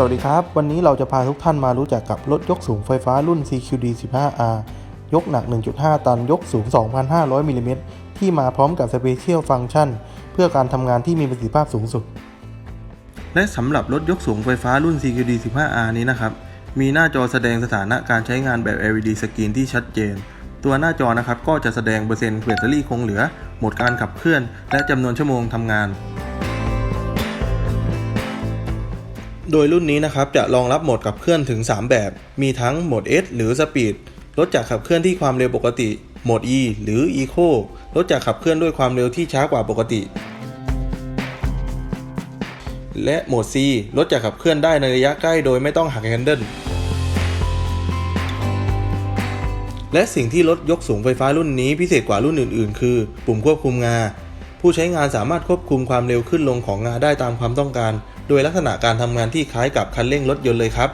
สวัสดีครับ วันนี้เราจะพาทุกท่านมารู้จักกับรถยกสูงไฟฟ้ารุ่น CQD 15R ยกหนัก 1.5 ตัน ยกสูง 2,500มิลลิเมตรที่มาพร้อมกับ Special Function เพื่อการทำงานที่มีประสิทธิภาพสูงสุด และสำหรับรถยกสูงไฟฟ้ารุ่น CQD 15R นี้นะครับ มีหน้าจอแสดงสถานะการใช้งานแบบ LED สกรีนที่ชัดเจน ตัวหน้าจอนะครับก็จะแสดงเปอร์เซ็นต์แบตเตอรี่คงเหลือโหมดการขับเคลื่อน และจำนวนชั่วโมงทำงาน โดยรุ่นนี้นะครับจะรองรับโหมดขับเคลื่อนถึง 3 แบบ มีทั้งโหมด S หรือ Speed รถจากขับเคลื่อนที่ความเร็วปกติ โหมด E หรือ Eco รถจากขับเคลื่อนด้วยความเร็วที่ช้ากว่าปกติ และโหมด C รถจะขับเคลื่อนได้ในระยะใกล้โดยไม่ต้องหักแฮนเดิลและสิ่งที่รถยกสูงไฟฟ้ารุ่นนี้พิเศษกว่ารุ่นอื่น ๆ คือ ปุ่มควบคุมงา ผู้ใช้งานสามารถควบคุมความเร็วขึ้นลงของงาได้ตามความต้องการ โดยลักษณะการทำงานที่คล้ายกับคันเร่งรถยนต์เลยครับ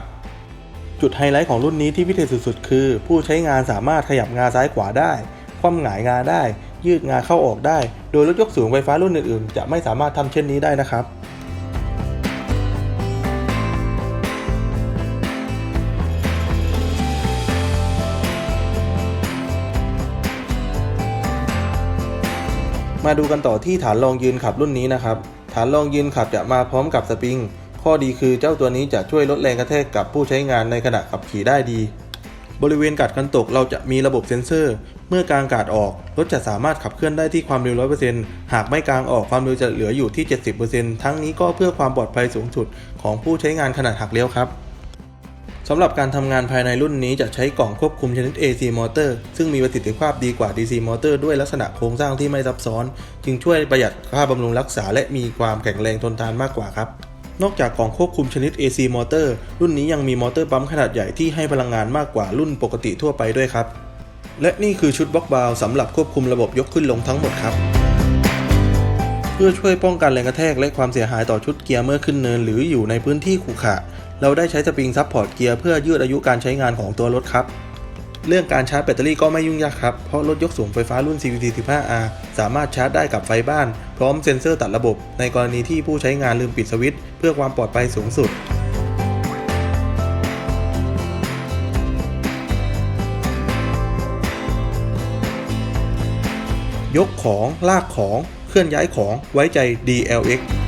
จุดไฮไลท์ของรุ่นนี้ที่พิเศษสุดๆ คือ ผู้ใช้งานสามารถขยับงาซ้ายขวาได้ คว่ำหงายงาได้ ยืดงาเข้าออกได้ โดยรถยกสูงไฟฟ้ารุ่นอื่นๆ จะไม่สามารถทำเช่นนี้ได้นะครับมาดูกันต่อที่ฐานรองยืนขับรุ่นนี้นะครับ ฐานรองยืนขับจะมาพร้อมกับสปริง ข้อดีคือเจ้าตัวนี้จะช่วยลดแรงกระแทกกับผู้ใช้งานในขณะขับขี่ได้ดี บริเวณกัดกันตกเราจะมีระบบเซ็นเซอร์ เมื่อกางกาดออก รถจะสามารถขับเคลื่อนได้ที่ความเร็ว 100%หากไม่กางออกความเร็วจะเหลืออยู่ที่ 70%ทั้งนี้ก็เพื่อความปลอดภัยสูงสุดของผู้ใช้งานขณะหักเลี้ยวครับ สำหรับการทำงานภายในรุ่นนี้จะใช้กล่องควบคุมชนิด AC Motor ซึ่งมีประสิทธิภาพดีกว่า DC Motor ด้วยลักษณะโครงสร้างที่ไม่ซับซ้อน จึงช่วยประหยัดค่าบำรุงรักษาและมีความแข็งแรงทนทานมากกว่าครับ นอกจากกล่องควบคุมชนิด AC Motor รุ่นนี้ยังมีมอเตอร์ปั๊มขนาดใหญ่ที่ให้พลังงานมากกว่ารุ่นปกติทั่วไปด้วยครับ และนี่คือชุดบล็อกบาลสำหรับควบคุมระบบยกขึ้นลงทั้งหมดครับ เพื่อช่วยป้องกันแรงกระแทกและความเสียหายต่อชุดเกียร์เมื่อขึ้นเนิน หรืออยู่ในพื้นที่ขรุขระเราได้ใช้สปริงซับพอร์ตเกียร์เพื่อยืดอายุการใช้งานของตัวรถครับ เรื่องการชาร์จแบตเตอรี่ก็ไม่ยุ่งยากครับ เพราะรถยกสูงไฟฟ้ารุ่น CVT 15R สามารถชาร์จได้กับไฟบ้าน พร้อมเซ็นเซอร์ตัดระบบ ในกรณีที่ผู้ใช้งานลืมปิดสวิตช์เพื่อความปลอดภัยสูงสุดยกของ ลากของ เคลื่อนย้ายของไว้ใจ DLX